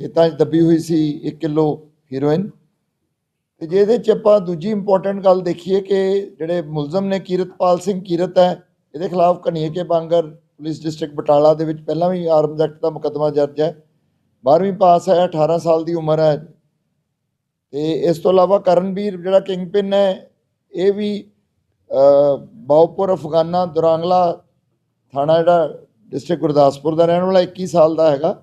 ਖੇਤਾਂ 'ਚ ਦੱਬੀ ਹੋਈ ਸੀ 1 ਕਿਲੋ ਹੀਰੋਇਨ ਤੇ ਜੇ ਇਹਦੇ 'ਚ ਆਪਾਂ ਦੂਜੀ ਇੰਪੋਰਟੈਂਟ ਗੱਲ ਦੇਖੀਏ ਕਿ ਜਿਹੜੇ ਮੁਲਜ਼ਮ ਨੇ ਕੀਰਤਪਾਲ ਸਿੰਘ ਕੀਰਤ ਹੈ ਇਹਦੇ ਖਿਲਾਫ ਕਨੀਏ ਕੇ ਬਾਂਗਰ ਪੁਲਿਸ ਡਿਸਟ੍ਰਿਕਟ ਬਟਾਲਾ ਦੇ ਵਿੱਚ ਪਹਿਲਾਂ ਵੀ ਆਰਮਜ਼ ਐਕਟ ਦਾ ਮੁਕੱਦਮਾ ਦਰਜ ਹੈ। 12ਵੀਂ ਪਾਸ ਹੈ 18 ਸਾਲ ਦੀ ਉਮਰ ਹੈ। ਤੇ ਇਸ ਤੋਂ ਇਲਾਵਾ ਕਰਨਵੀਰ ਜਿਹੜਾ ਕਿੰਗਪਿਨ ਹੈ ਇਹ ਵੀ ਅ, ਬਾਉਪੁਰ ਅਫਗਾਨਾ ਦੁਰਾਂਗਲਾ ਥਾਣਾ ਜਿਹੜਾ ਡਿਸਟ੍ਰਿਕਟ ਗੁਰਦਾਸਪੁਰ ਦਾ ਰਹਿਣ ਵਾਲਾ 21 ਸਾਲ ਦਾ ਹੈਗਾ।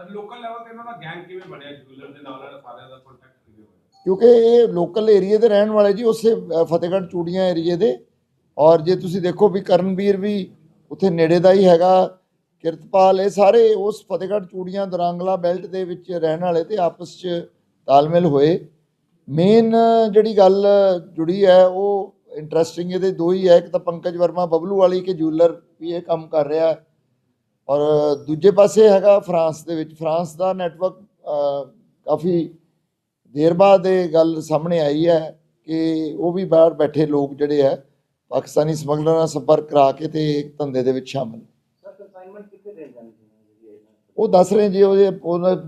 ਸਰ ਲੋਕਲ ਲੈਵਲ ਤੇ ਇਹਨਾਂ ਦਾ ਗੈਂਗ ਕਿਵੇਂ ਬਣਿਆ? ਜੂਲਰ ਦੇ ਨਾਲ ਇਹਨਾਂ ਸਾਰਿਆਂ ਦਾ ਕੰਟੈਕਟ ਕਿਵੇਂ ਹੋਇਆ? ਕਿਉਂਕਿ ਇਹ ਲੋਕਲ ਏਰੀਏ ਦੇ ਰਹਿਣ ਵਾਲੇ ਜੀ, ਉਸੇ ਫਤਿਹਗੜ੍ਹ ਚੂੜੀਆਂ ਏਰੀਏ ਦੇ। ਔਰ ਜੇ ਤੁਸੀਂ ਦੇਖੋ ਵੀ ਕਰਨਵੀਰ ਵੀ ਉੱਥੇ ਨੇੜੇ ਦਾ ਹੀ ਹੈਗਾ। ਕਿਰਤਪਾਲ, ਇਹ ਸਾਰੇ ਉਸ ਫਤਿਹਗੜ੍ਹ ਚੂੜੀਆਂ ਦਰਾਂਗਲਾ ਬੈਲਟ ਦੇ ਵਿੱਚ ਰਹਿਣ ਵਾਲੇ ਤੇ ਆਪਸ 'ਚ ਤਾਲਮੇਲ ਹੋਏ। ਮੇਨ ਜਿਹੜੀ ਗੱਲ ਜੁੜੀ ਹੈ, ਉਹ ਇੰਟਰਸਟਿੰਗ ਇਹਦੇ ਦੋ ਹੀ ਹੈ। ਇੱਕ ਤਾਂ ਪੰਕਜ ਵਰਮਾ ਬਬਲੂ ਵਾਲੀ ਕਿ ਜੂਲਰ ਵੀ ਇਹ ਕੰਮ ਕਰ ਰਿਹਾ। ਔਰ ਦੂਜੇ ਪਾਸੇ ਹੈਗਾ ਫਰਾਂਸ ਦੇ ਵਿੱਚ। ਫਰਾਂਸ ਦਾ ਨੈਟਵਰਕ ਕਾਫੀ ਦੇਰ ਬਾਅਦ ਇਹ ਗੱਲ ਸਾਹਮਣੇ ਆਈ ਹੈ ਕਿ ਉਹ ਵੀ ਬਾਹਰ ਬੈਠੇ ਲੋਕ ਜਿਹੜੇ ਹੈ ਪਾਕਿਸਤਾਨੀ ਸਮਗਲਰਾਂ ਨਾਲ ਸੰਪਰਕ ਕਰਾ ਕੇ ਤੇ ਇੱਕ ਧੰਦੇ ਦੇ ਵਿੱਚ ਸ਼ਾਮਲ। ਉਹ ਦੱਸ ਰਹੇ ਜੀ ਉਹਦੇ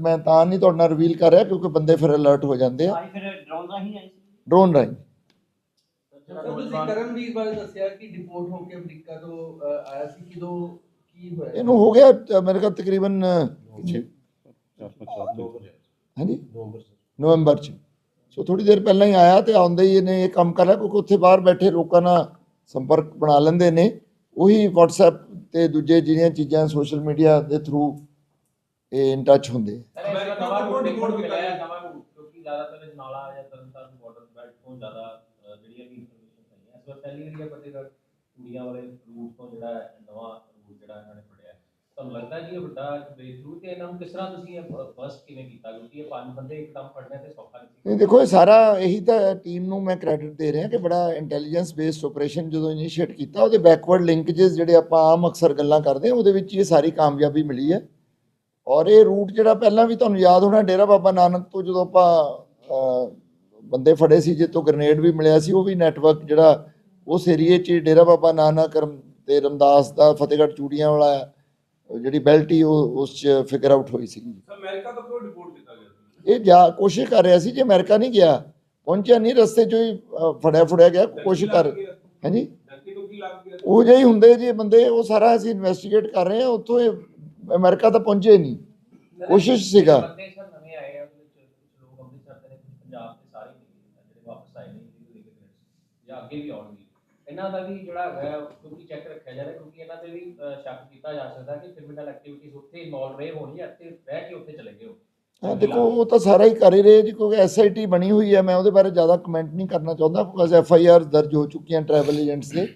ਮੈਂ ਤਾਂ ਨਹੀਂ ਤੁਹਾਡੇ ਨਾਲ ਰਿਵੀਲ ਕਰ ਰਿਹਾ ਕਿਉਂਕਿ ਬੰਦੇ ਫਿਰ ਅਲਰਟ ਹੋ ਜਾਂਦੇ ਆ। ਡਰੋਨ ਰਾਹੀਂ ਆਈ ਸੀ? ਡਰੋਨ ਰਾਹੀਂ। ਸਰ ਤੁਸੀਂ ਕਰਮਵੀਰ ਬਾਰੇ ਦੱਸਿਆ ਕਿ ਡਿਪੋਰਟ ਹੋ ਕੇ ਅਮਰੀਕਾ ਤੋਂ ਆਇਆ ਸੀ ਕਿਦੋਂ ਇਹਨੂੰ ਹੋ ਗਿਆ ਮੇਰੇ ਖਿਆਲ ਤਕਰੀਬਨ ਹਾਂਜੀ? ਨਵੰਬਰ ਚ। ਸੋ ਥੋੜੀ ਦੇਰ ਪਹਿਲਾਂ ਹੀ ਆਇਆ ਤੇ ਆਉਂਦੇ ਹੀ ਇਹਨੇ ਇਹ ਕੰਮ ਕਰ ਰਿਹਾ ਕਿਉਂਕਿ ਉੱਥੇ ਬਾਹਰ ਬੈਠੇ ਲੋਕਾਂ ਨਾਲ ਸੰਪਰਕ ਬਣਾ ਲੈਂਦੇ ਨੇ। ਉਹੀ WhatsApp ਤੇ ਦੂਜੇ ਜਿਹੜੀਆਂ ਚੀਜ਼ਾਂ ਸੋਸ਼ਲ ਮੀਡੀਆ ਦੇ ਥਰੂ ਇਹ ਇਨ ਟੱਚ ਹੁੰਦੇ ਹੈ, ਜਿਹੜੀਆਂ ਵੀ ਇਨਫੋਰਮੇਸ਼ਨ ਆਈਆਂ ਇਸ ਵਾਰ ਪਹਿਲੀ ਹੈ ਫਤਿਹਗੜ੍ਹ ਕੁੜੀਆਂ ਵਾਲੇ ਰੂਟ ਤੋਂ ਜਿਹੜਾ ਹੈ, ਨਵਾਂ ਜਿਹੜਾ ਇਹਨਾਂ ਨੇ ਫੜਿਆ। ਤੁਹਾਨੂੰ ਲੱਗਦਾ ਜੀ ਇਹ ਵੱਡਾ ਬ੍ਰੇਕ ਤੇ ਇਹਨਾਂ ਨੂੰ ਕਿਸ ਤਰ੍ਹਾਂ ਤੁਸੀਂ ਇਹ ਫਸਟ ਕਿਵੇਂ ਕੀਤਾ? ਕਿਉਂਕਿ ਇਹ ਪੰਜ ਬੰਦੇ ਇੱਕਦਮ ਫੜਨੇ ਤੇ ਸੌਖਾ ਨਹੀਂ ਨਹੀਂ ਦੇਖੋ, ਇਹ ਸਾਰਾ ਇਹੀ ਤਾਂ ਟੀਮ ਨੂੰ ਮੈਂ ਕ੍ਰੈਡਿਟ ਦੇ ਰਿਹਾ ਕਿ ਬੜਾ ਇੰਟੈਲੀਜੈਂਸ ਬੇਸਡ ਆਪਰੇਸ਼ਨ ਜਦੋਂ ਇਨੀਸ਼ੀਏਟ ਕੀਤਾ, ਉਹਦੇ ਬੈਕਵਰਡ ਲਿੰਕੇजेस ਜਿਹੜੇ ਆਪਾਂ ਆਮ ਅਕਸਰ ਗੱਲਾਂ ਕਰਦੇ ਹਾਂ, ਉਹਦੇ ਵਿੱਚ ਇਹ ਸਾਰੀ ਕਾਮਯਾਬੀ ਮਿਲੀ ਹੈ। ਔਰ ਇਹ ਰੂਟ ਜਿਹੜਾ ਪਹਿਲਾਂ ਵੀ ਤੁਹਾਨੂੰ ਯਾਦ ਹੋਣਾ, ਡੇਰਾ ਬਾਬਾ ਨਾਨਕ ਤੋਂ ਜਦੋਂ ਆਪਾਂ ਬੰਦੇ ਫੜੇ ਸੀ ਜਿੱਤੋਂ ਗ੍ਰਨੇਡ ਵੀ ਮਿਲਿਆ ਸੀ, ਉਹ ਵੀ ਨੈਟਵਰਕ ਜਿਹੜਾ ਉਸ ਏਰੀਏ 'ਚ ਡੇਰਾ ਬਾਬਾ ਨਾਨਕ ਤੇ ਰਮਦਾਸ ਦਾ ਫਤਿਹਗੜ੍ਹ ਚੂੜੀਆਂ ਵਾਲਾ ਜਿਹੜੀ ਬੈਲਟ ਉਹ ਉਸ 'ਚ ਫਿਗਰ ਆਊਟ ਹੋਈ ਸੀ ਅਮਰੀਕਾ ਤੋਂ ਕਿਉਂ ਡਿਪੋਰਟ ਕੀਤਾ ਗਿਆ ਇਹ ਜਾ ਕੋਸ਼ਿਸ਼ ਕਰ ਰਿਹਾ ਸੀ ਜੇ ਅਮਰੀਕਾ ਨਹੀਂ ਗਿਆ ਪਹੁੰਚਿਆ ਨਹੀਂ ਰਸਤੇ 'ਚੋਂ ਹੀ ਫੜਿਆ ਫੜਿਆ ਗਿਆ ਕੋਸ਼ਿਸ਼ ਕਰ ਹਾਂਜੀ? ਉਹ ਜਿਹੇ ਹੀ ਹੁੰਦੇ ਜੀ ਬੰਦੇ ਉਹ ਸਾਰਾ ਅਸੀਂ ਇਨਵੈਸਟੀਗੇਟ ਕਰ ਰਹੇ ਹਾਂ ਉੱਥੋਂ ਇਹ ਅਮਰੀਕਾ ਤਾਂ ਪਹੁੰਚੇ ਨਹੀਂ। ਕੋਸ਼ਿਸ਼ ਸੀਗਾ। ਪੰਜਾਬ ਦੇ ਸਾਰੇ ਜਿਹੜੇ ਵਾਪਸ ਆਏ ਨੇ। ਜਾਂ ਅੱਗੇ ਵੀ ਆਉਣਗੇ। ਇਹਨਾਂ ਦਾ ਵੀ ਜਿਹੜਾ ਹੈਗਾ ਹੈ, ਕਿਉਂਕਿ ਚੈੱਕ ਰੱਖਿਆ ਜਾ ਰਿਹਾ ਕਿਉਂਕਿ ਇਹਨਾਂ ਤੇ ਵੀ ਸ਼ੱਕ ਕੀਤਾ ਜਾ ਸਕਦਾ ਕਿ ਕ੍ਰਿਮੀਨਲ ਐਕਟੀਵਿਟੀਜ਼ ਉੱਥੇ ਇਨਵੋਲਵ ਰਹੇ ਹੋਣ ਜਾਂ ਇੱਥੇ ਰਹਿ ਕੇ ਉੱਥੇ ਚਲੇ ਗਏ ਹੋ ਹਾਂ ਦੇਖੋ ਉਹ ਤਾਂ ਸਾਰਾ ਹੀ ਕਰ ਹੀ ਰਹੇ ਜੀ ਕਿਉਂਕਿ ਐਸਆਈਟੀ ਬਣੀ ਹੋਈ ਹੈ ਮੈਂ ਉਹਦੇ ਬਾਰੇ ਜ਼ਿਆਦਾ ਕਮੈਂਟ ਨਹੀਂ ਕਰਨਾ ਚਾਹੁੰਦਾ ਬਿਕੋਜ਼ ਐਫਆਈਆਰ ਦਰਜ ਹੋ ਚੁੱਕੀਆਂ ਟਰੈਵਲ ਏਜੰਟਸ ਦੇ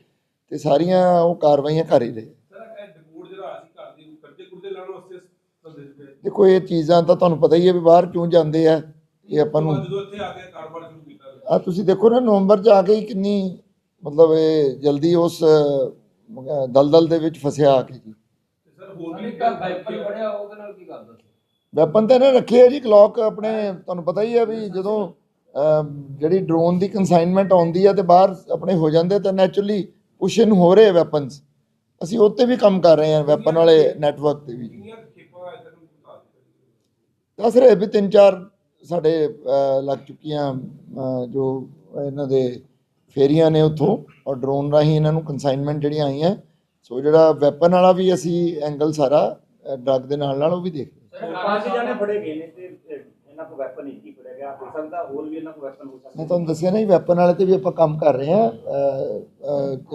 ਤੇ ਸਾਰੀਆਂ ਉਹ ਕਾਰਵਾਈਆਂ ਕਰ ਹੀ ਰਹੇ ਸਰ ਇਹ ਡਿਪੋਰਟ ਜਿਹੜਾ ਆਇਆ ਸੀ ਘਰ ਦੇ ਕਰਜ਼ੇ ਕੁਰਜ਼ੇ ਲਾਉਣ ਵਾਸਤੇ ਸੰਦੇਸ਼ ਦੇਖੋ ਇਹ ਚੀਜ਼ਾਂ ਤਾਂ ਤੁਹਾਨੂੰ ਪਤਾ ਹੀ ਹੈ ਵੀ ਬਾਹਰ ਕਿਉਂ ਜਾਂਦੇ ਆ ਇਹ ਆਪਾਂ ਨੂੰ ਜਦੋਂ ਇੱਥੇ ਆ ਕੇ ਕਾਰੋਬਾਰ ਸ਼ੁਰੂ ਕੀਤਾ। ਗਿਆ। ਆ ਤੁਸੀਂ ਦੇਖੋ ਨਾ ਨਵੰਬਰ ਚ ਆ ਕੇ ਹੀ ਕਿੰਨੀ ਮਤਲਬ ਇਹ ਜਲਦੀ ਉਸ ਅਹ, ਦਲਦਲ ਦੇ ਵਿੱਚ ਫਸਿਆ ਆ ਕੇ ਜੀ। ਤੇ ਸਰ ਹੋਰ ਵੀ ਅਮਰੀਕਾ ਬਾਈਪਲ ਪੜਿਆ ਉਹਦੇ ਨਾਲ ਕੀ ਕਰਦਾ ਸੀ? ਵੈਪਨ ਤਾਂ ਇਹਨੇ ਰੱਖੇ ਆ ਜੀ ਕਲੌਕ ਆਪਣੇ ਤੁਹਾਨੂੰ ਪਤਾ ਹੀ ਹੈ ਵੀ ਜਦੋਂ ਜਿਹੜੀ ਡਰੋਨ ਦੀ ਕਨਸਾਈਨਮੈਂਟ ਆਉਂਦੀ ਆ ਤੇ ਬਾਹਰ ਆਪਣੇ ਹੋ ਜਾਂਦੇ ਤਾਂ ਨੈਚੁਰਲੀ ਪੁਸ਼ਨ ਹੋ ਰਹੇ ਵੈਪਨਸ ਅਸੀਂ ਉੱਤੇ ਵੀ ਕੰਮ ਕਰ ਰਹੇ ਹਾਂ ਵੈਪਨ ਵਾਲੇ ਨੈਟਵਰਕ ਤੇ ਵੀ। ਕਿੰਨੀਆਂ ਖੇਪਾਂ ਇੱਧਰ ਨੂੰ ਬਤਾ ਦਿੱਤੀਆਂ ਦੱਸ ਰਹੇ ਵੀ ਤਿੰਨ ਚਾਰ ਸਾਡੇ ਅਹ, ਲੱਗ ਚੁੱਕੀਆਂ ਅਹ, ਜੋ ਇਹਨਾਂ ਦੇ ਫੇਰੀਆਂ ਨੇ ਉੱਥੋਂ ਔਰ ਡਰੋਨ ਰਾਹੀਂ ਇਹਨਾਂ ਨੂੰ ਕਨਸਾਈਨਮੈਂਟ ਜਿਹੜੀਆਂ ਆਈਆਂ ਸੋ ਜਿਹੜਾ ਵੈਪਨ ਵਾਲਾ ਵੀ ਅਸੀਂ ਐਂਗਲ ਸਾਰਾ ਡਰੱਗ ਦੇ ਨਾਲ ਨਾਲ ਉਹ ਵੀ ਦੇਖ ਰਹੇ ਹਾਂ। ਪੰਜ ਜਾਣੇ ਫੜੇ ਗਏ ਨੇ ਤੇ ਇਹਨਾਂ ਕੋਲ ਵੈਪਨ ਇੱਕ ਹੀ ਫੜਿਆ ਗਿਆ ਹੋ ਸਕਦਾ ਹੋਰ ਵੀ ਇਹਨਾਂ ਕੋਲ ਵੈਪਨ ਹੋ ਸਕਦਾ। ਮੈਂ ਤੁਹਾਨੂੰ ਦੱਸਿਆ ਨਾ ਵੈਪਨ ਵਾਲੇ ਤੇ ਵੀ ਆਪਾਂ ਕੰਮ ਕਰ ਰਹੇ ਹਾਂ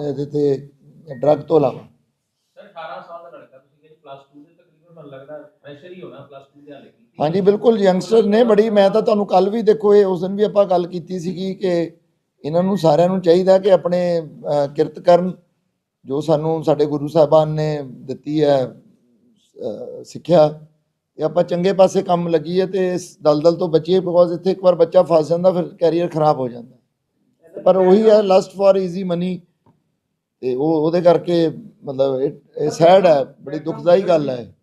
ਇਹਦੇ ਤੇ ਡਰੱਗ ਤੋਂ ਇਲਾਵਾ। ਸਰ 18 ਸਾਲ ਦਾ ਲੜਕਾ ਤੁਸੀਂ ਕਹਿੰਦੇ ਪਲੱਸ 2 ਦੇ ਤਕਰੀਬਨ ਮੈਨੂੰ ਲੱਗਦਾ ਪ੍ਰੈਸ਼ਰ ਹੀ ਹੋਣਾ ਪਲੱਸ 2 ਦੇ ਹਾਲੇ ਕੀਤੀ ਹਾਂਜੀ ਬਿਲਕੁਲ ਯੰਗਸਟਰ ਨੇ ਬੜੀ ਮੈਂ ਤਾਂ ਤੁਹਾਨੂੰ ਕੱਲ ਵੀ ਦੇਖੋ ਇਹ ਉਸ ਦਿਨ ਵੀ ਆਪਾਂ ਗੱਲ ਕੀਤੀ ਸੀਗੀ ਕਿ ਇਹਨਾਂ ਨੂੰ ਸਾਰਿਆਂ ਨੂੰ ਚਾਹੀਦਾ ਕਿ ਆਪਣੇ ਕਿਰਤ ਕਰਨ ਜੋ ਸਾਨੂੰ ਸਾਡੇ ਗੁਰੂ ਸਾਹਿਬਾਨ ਨੇ ਦਿੱਤੀ ਹੈ ਸਿੱਖਿਆ। ਤੇ ਆਪਾਂ ਚੰਗੇ ਪਾਸੇ ਕੰਮ ਲੱਗੀਏ ਤੇ ਇਸ ਦਲਦਲ ਤੋਂ ਬਚੀਏ ਬਿਕੋਜ਼ ਇੱਥੇ ਇੱਕ ਵਾਰ ਬੱਚਾ ਫਸ ਜਾਂਦਾ ਫਿਰ ਕੈਰੀਅਰ ਖਰਾਬ ਹੋ ਜਾਂਦਾ। ਪਰ ਉਹੀ ਹੈ ਲਸਟ ਫॉर ਈਜ਼ੀ ਮਨੀ ਤੇ ਉਹ ਉਹਦੇ ਕਰਕੇ ਮਤਲਬ ਇਹ ਸੈਡ ਹੈ ਬੜੀ ਦੁਖਦਾਈ ਗੱਲ ਹੈ।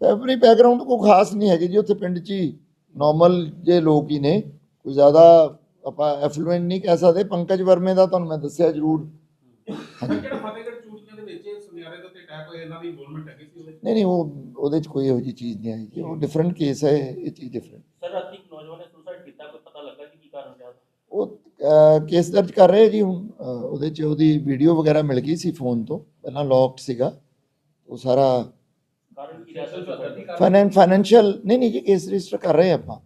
ਫੈਮਿਲੀ ਬੈਕਗ੍ਰਾਉਂਡ ਕੋਈ ਖਾਸ ਨਹੀਂ ਹੈਗੀ ਜੀ ਉੱਥੇ ਪਿੰਡ 'ਚ ਹੀ। ਨਾਰਮਲ ਜੇ ਲੋਕ ਹੀ ਨੇ ਕੋਈ ਜ਼ਿਆਦਾ ਆਪਾਂ ਐਫਲੂਐਂਟ ਨਹੀਂ ਕਹਿ ਸਕਦੇ ਪੰਕਜ ਵਰਮੇ ਦਾ ਤੁਹਾਨੂੰ ਮੈਂ ਦੱਸਿਆ ਜ਼ਰੂਰ। ਸਰ ਜਿਹੜਾ ਫਤਿਹਗੜ੍ਹ ਚੂੜੀਆਂ ਦੇ ਵਿੱਚ ਇਹ ਸੁਨਿਆਰੇ ਦੇ ਉੱਤੇ ਅਟੈਕ ਹੋਇਆ ਇਹਨਾਂ ਦੀ ਇਨਵੋਲਵਮੈਂਟ ਹੈਗੀ ਸੀ ਉਹਦੇ ਵਿੱਚ? ਨਹੀਂ ਨਹੀਂ ਉਹ ਉਹਦੇ 'ਚ ਕੋਈ ਇਹੋ ਚੀਜ਼ ਨਹੀਂ ਆਈ ਉਹ ਡਿਫਰੈਂਟ ਕੇਸ ਹੈ ਇਹ ਚੀਜ਼ ਡਿਫਰੈਂਟ ਸਰ ਰਾਤੀ ਇੱਕ ਨੌਜਵਾਨ ਨੇ ਸੁਸਾਈਡ ਕੀਤਾ ਕੋਈ ਪਤਾ ਲੱਗਾ ਕਿ ਕੀ ਕਾਰਨ ਰਿਹਾ? ਉਹ ਕੇਸ ਦਰਜ ਕਰ ਰਹੇ ਜੀ ਹੁਣ। ਉਹਦੇ 'ਚ ਉਹਦੀ ਵੀਡੀਓ ਵਗੈਰਾ ਮਿਲ ਗਈ ਸੀ ਫੋਨ ਤੋਂ। ਪਹਿਲਾਂ ਲੌਕਡ ਸੀਗਾ। ਉਹ ਸਾਰਾ ਕਾਰਨ ਕੀ ਰਿਹਾ ਕਾਰਨ ਫਾਈਨੈਂਸ ਫਾਈਨੈਂਸ਼ੀਅਲ ਨਹੀਂ ਨਹੀਂ ਜੀ ਕੇਸ ਰਜਿਸਟਰ ਕਰ ਰਹੇ ਆਪਾਂ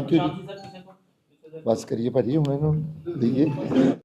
ਕੋਲ ਕਿਸੇ ਦੇ ਬਸ ਕਰੀਏ ਭਾਜੀ ਹੁਣ ਇਹਨੂੰ ਦਈਏ